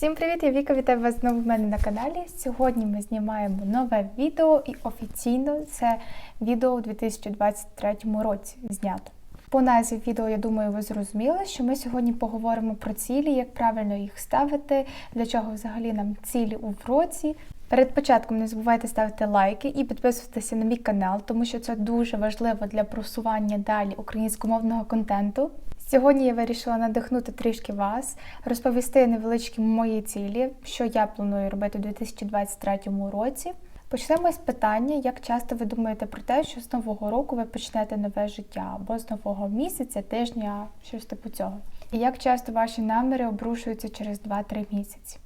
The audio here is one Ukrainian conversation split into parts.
Всім привіт! Я Віка, вітаю вас знову в мене на каналі. Сьогодні ми знімаємо нове відео і офіційно це відео у 2023 році знято. По назві відео, я думаю, ви зрозуміли, що ми сьогодні поговоримо про цілі, як правильно їх ставити, для чого взагалі нам цілі у році. Перед початком не забувайте ставити лайки і підписуватися на мій канал, тому що це дуже важливо для просування далі українськомовного контенту. Сьогодні я вирішила надихнути трішки вас, розповісти невеличкі мої цілі, що я планую робити у 2023 році. Почнемо з питання, як часто ви думаєте про те, що з нового року ви почнете нове життя, або з нового місяця, тижня, щось типу цього. І як часто ваші наміри обрушуються через 2-3 місяці.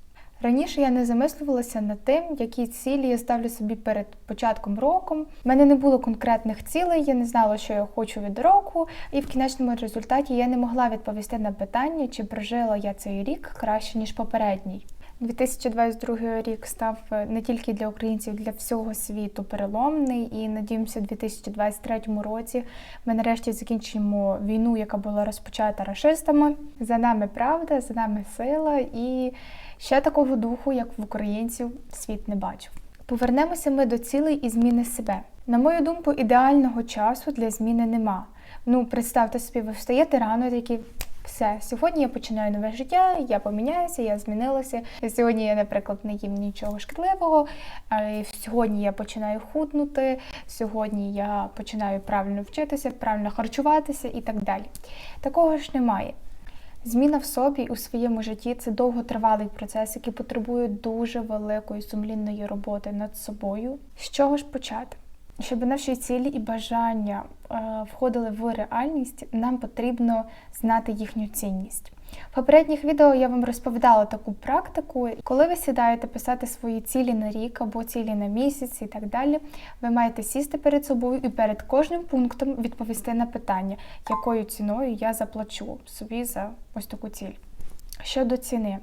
Раніше я не замислювалася над тим, які цілі я ставлю собі перед початком року. У мене не було конкретних цілей, я не знала, що я хочу від року, і в кінечному результаті я не могла відповісти на питання, чи прожила я цей рік краще ніж попередній. 2022 рік став е, не тільки для українців, для всього світу переломний. І надіємося, у 2023 році ми нарешті закінчимо війну, яка була розпочата рашистами. За нами правда, за нами сила і ще такого духу, як в українців, світ не бачив. Повернемося ми до цілей і зміни себе. На мою думку, ідеального часу для зміни нема. Ну, представте собі, ви встаєте рано, такі все, сьогодні я починаю нове життя, я поміняюся, я змінилася. Сьогодні я, наприклад, не їм нічого шкідливого. Сьогодні я починаю худнути, сьогодні я починаю правильно вчитися, правильно харчуватися і так далі. Такого ж немає. Зміна в собі у своєму житті це довготривалий процес, який потребує дуже великої сумлінної роботи над собою. З чого ж почати? Щоб наші цілі і бажання е, входили в реальність, нам потрібно знати їхню цінність. В попередніх відео я вам розповідала таку практику. Коли ви сідаєте писати свої цілі на рік або цілі на місяць і так далі, ви маєте сісти перед собою і перед кожним пунктом відповісти на питання, якою ціною я заплачу собі за ось таку ціль. Щодо ціни.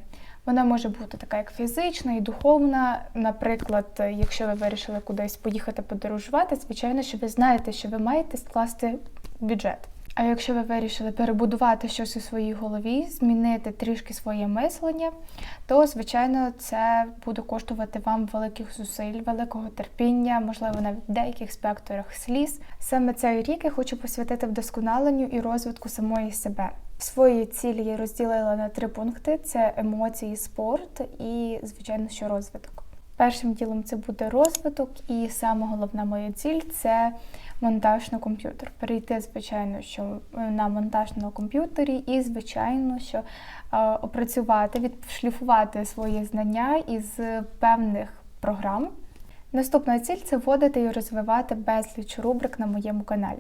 Вона може бути така, як фізична і духовна. Наприклад, якщо ви вирішили кудись поїхати подорожувати, звичайно, що ви знаєте, що ви маєте скласти бюджет. А якщо ви вирішили перебудувати щось у своїй голові, змінити трішки своє мислення, то звичайно це буде коштувати вам великих зусиль, великого терпіння, можливо, навіть в деяких спектрах сліз. Саме цей рік я хочу посвятити вдосконаленню і розвитку самої себе. Свої цілі я розділила на три пункти: це емоції, спорт і, звичайно, що розвиток. Першим ділом це буде розвиток, і саме головна моя ціль це монтаж на комп'ютер. Перейти, звичайно, що на монтаж на комп'ютері, і, звичайно, що е, опрацювати, відшліфувати свої знання із певних програм. Наступна ціль це вводити і розвивати безліч рубрик на моєму каналі.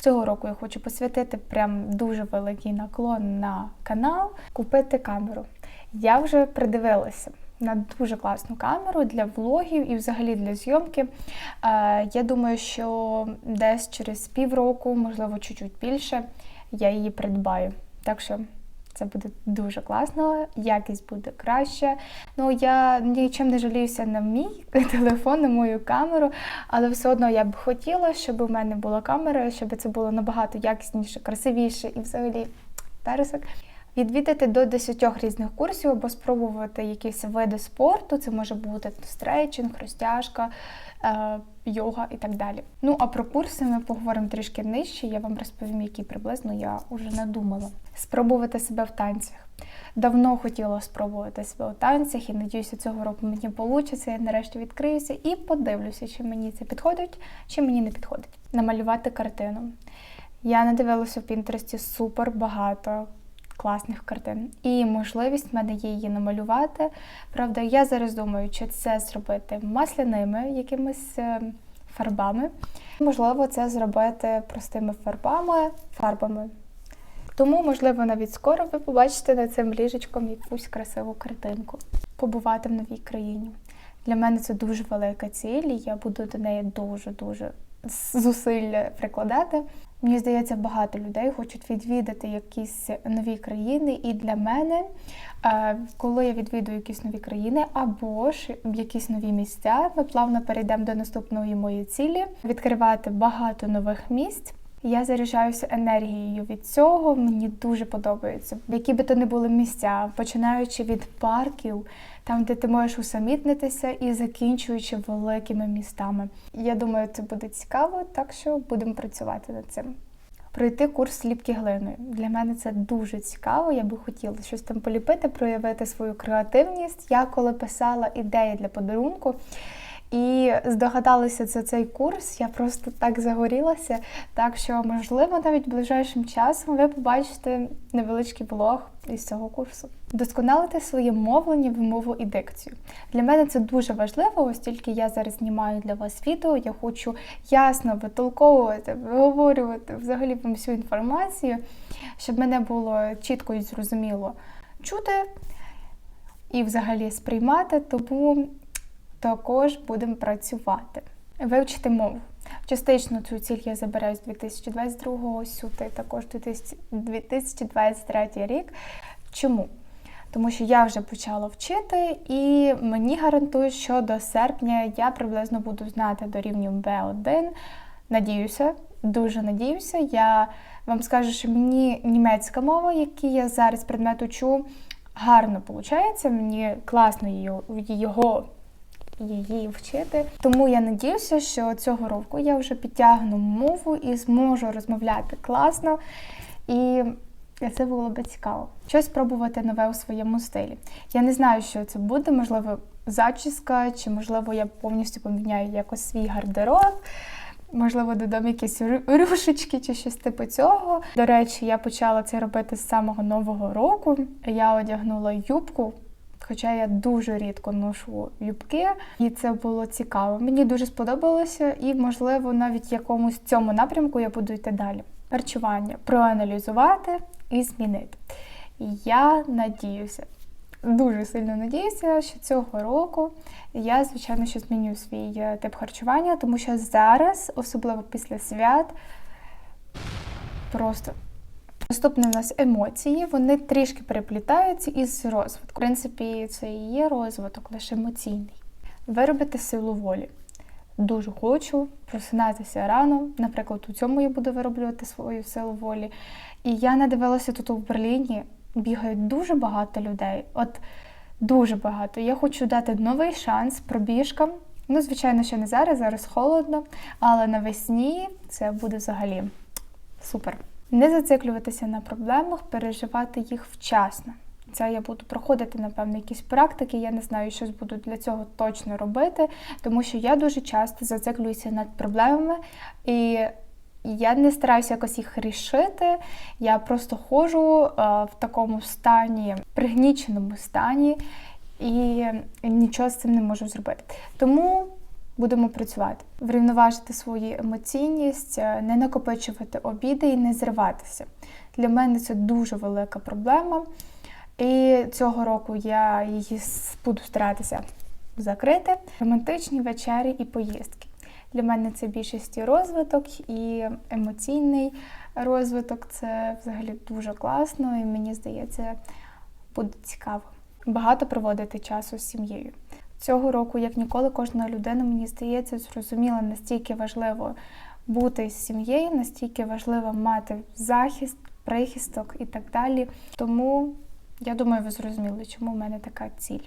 Цього року я хочу посвятити прям дуже великий наклон на канал, купити камеру. Я вже придивилася на дуже класну камеру для влогів і взагалі для зйомки. Я думаю, що десь через півроку, можливо, чуть-чуть більше, я її придбаю. Так що це буде дуже класно, якість буде краще. Ну, я нічим не жаліюся на мій телефон, на мою камеру, але все одно я б хотіла, щоб у мене була камера, щоб це було набагато якісніше, красивіше і взагалі пересик. Відвідати до 10 різних курсів або спробувати якісь види спорту. Це може бути стрейчинг, розтяжка, е, йога і так далі. Ну а про курси ми поговоримо трішки нижче. Я вам розповім, які приблизно я вже надумала. Спробувати себе в танцях. Давно хотіла спробувати себе у танцях і надіюся, цього року мені вийде, я нарешті відкриюся і подивлюся, чи мені це підходить, чи мені не підходить. Намалювати картину. Я надивилася в Пінтересті супер багато класних картин. І можливість в мене є її намалювати. Правда, я зараз думаю, чи це зробити масляними якимись е, фарбами. Можливо, це зробити простими фарбами, фарбами. Тому, можливо, навіть скоро ви побачите над цим ліжечком якусь красиву картинку. Побувати в новій країні. Для мене це дуже велика ціль, і я буду до неї дуже-дуже зусиль прикладати. Мені здається, багато людей хочуть відвідати якісь нові країни, і для мене, е, коли я відвідую якісь нові країни або ж якісь нові місця, ми плавно перейдемо до наступної моєї цілі відкривати багато нових місць. Я заряджаюся енергією від цього. Мені дуже подобається. Які би то не були місця, починаючи від парків, там де ти можеш усамітнитися, і закінчуючи великими містами. Я думаю, це буде цікаво, так що будемо працювати над цим. Пройти курс ліпки глиною. Для мене це дуже цікаво. Я би хотіла щось там поліпити, проявити свою креативність. Я коли писала ідеї для подарунку. І здогадалася за цей курс, я просто так загорілася. Так що, можливо, навіть ближайшим часом ви побачите невеличкий блог із цього курсу. Вдосконалити своє мовлення, вимову і дикцію. Для мене це дуже важливо, оскільки я зараз знімаю для вас відео. Я хочу ясно витолковувати, виговорювати взагалі вам всю інформацію, щоб мене було чітко і зрозуміло чути і взагалі сприймати. Тому також будемо працювати. Вивчити мову. Частично цю ціль я забираю з 2022 сюди, також 2023 рік. Чому? Тому що я вже почала вчити, і мені гарантують, що до серпня я приблизно буду знати до рівня B1. Надіюся, дуже надіюся. Я вам скажу, що мені німецька мова, який я зараз предмет учу, гарно виходить. Мені класно його її вчити. Тому я надіюся, що цього року я вже підтягну мову і зможу розмовляти класно. І це було би цікаво. Щось спробувати нове у своєму стилі. Я не знаю, що це буде, можливо, зачіска, чи, можливо, я повністю поміняю якось свій гардероб. Можливо, додам якісь рюшечки чи щось типу цього. До речі, я почала це робити з самого нового року. Я одягнула юбку хоча я дуже рідко ношу юбки, і це було цікаво. Мені дуже сподобалося, і, можливо, навіть в якомусь цьому напрямку я буду йти далі. Харчування проаналізувати і змінити. Я надіюся. Дуже сильно надіюся, що цього року я, звичайно, що зміню свій е, тип харчування, тому що зараз, особливо після свят, просто Наступне у нас емоції, вони трішки переплітаються із розвитком. В принципі, це і є розвиток, лише емоційний. Виробити силу волі. Дуже хочу просинатися рано. Наприклад, у цьому я буду вироблювати свою силу волі. І я надивилася тут у Берліні, бігають дуже багато людей. От дуже багато. Я хочу дати новий шанс пробіжкам. Ну, звичайно, ще не зараз, зараз холодно, але навесні це буде взагалі супер. Не зациклюватися на проблемах, переживати їх вчасно. Це я буду проходити, напевно, якісь практики. Я не знаю, що буду для цього точно робити, тому що я дуже часто зациклююся над проблемами, і я не стараюся якось їх рішити. Я просто ходжу в такому стані, пригніченому стані, і нічого з цим не можу зробити. Тому будемо працювати, врівноважити свою емоційність, е, не накопичувати обіди і не зриватися. Для мене це дуже велика проблема. І цього року я її буду старатися закрити. Романтичні вечері і поїздки. Для мене це більшості розвиток і емоційний розвиток. Це взагалі дуже класно, і мені здається, буде цікаво. Багато проводити часу з сім'єю. Цього року, як ніколи, кожна людина, мені здається, зрозуміла, настільки важливо бути з сім'єю, настільки важливо мати захист, прихисток і так далі. Тому я думаю, ви зрозуміли, чому в мене така ціль.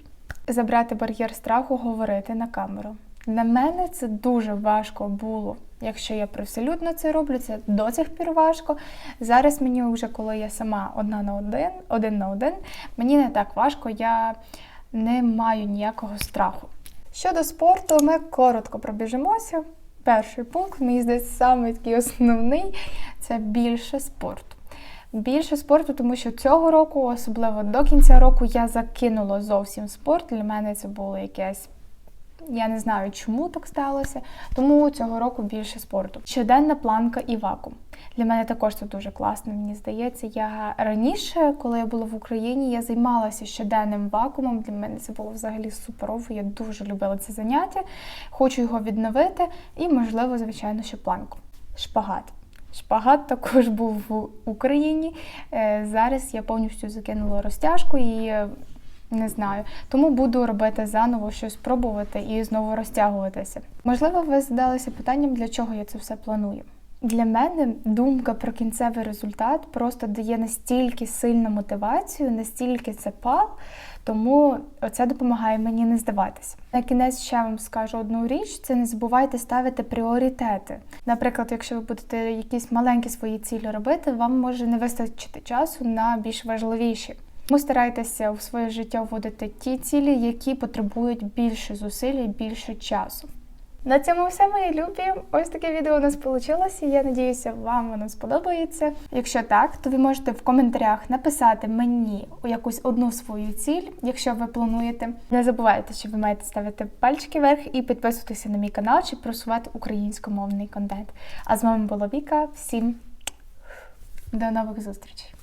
Забрати бар'єр страху, говорити на камеру. Для мене це дуже важко було. Якщо я привселюдно це роблю, це до цих пір важко. Зараз мені вже коли я сама одна на один, один на один, мені не так важко. Я не маю ніякого страху. Щодо спорту, ми коротко пробіжимося. Перший пункт, мені здається, саме такий основний це більше спорту. Більше спорту, тому що цього року, особливо до кінця року, я закинула зовсім спорт. Для мене це було якесь я не знаю, чому так сталося, тому цього року більше спорту. Щоденна планка і вакуум. Для мене також це дуже класно, мені здається. Я раніше, коли я була в Україні, я займалася щоденним вакуумом. Для мене це було взагалі суперово. Я дуже любила це заняття. Хочу його відновити і, можливо, звичайно, ще планку. Шпагат. Шпагат також був в Україні. Е, зараз я повністю закинула розтяжку і не знаю. Тому буду робити заново щось пробувати і знову розтягуватися. Можливо, ви задалися питанням, для чого я це все планую. Для мене думка про кінцевий результат просто дає настільки сильну мотивацію, настільки це пал, тому це допомагає мені не здаватися. На кінець ще вам скажу одну річ: це не забувайте ставити пріоритети. Наприклад, якщо ви будете якісь маленькі свої цілі робити, вам може не вистачити часу на більш важливіші. Тому старайтеся у своє життя вводити ті цілі, які потребують більше зусиль і більше часу. На цьому все, мої любі. Ось таке відео у нас вийшло. Я надіюся, вам воно сподобається. Якщо так, то ви можете в коментарях написати мені якусь одну свою ціль, якщо ви плануєте. Не забувайте, що ви маєте ставити пальчики вверх і підписуватися на мій канал, щоб просувати українськомовний контент. А з вами була Віка. Всім до нових зустрічей!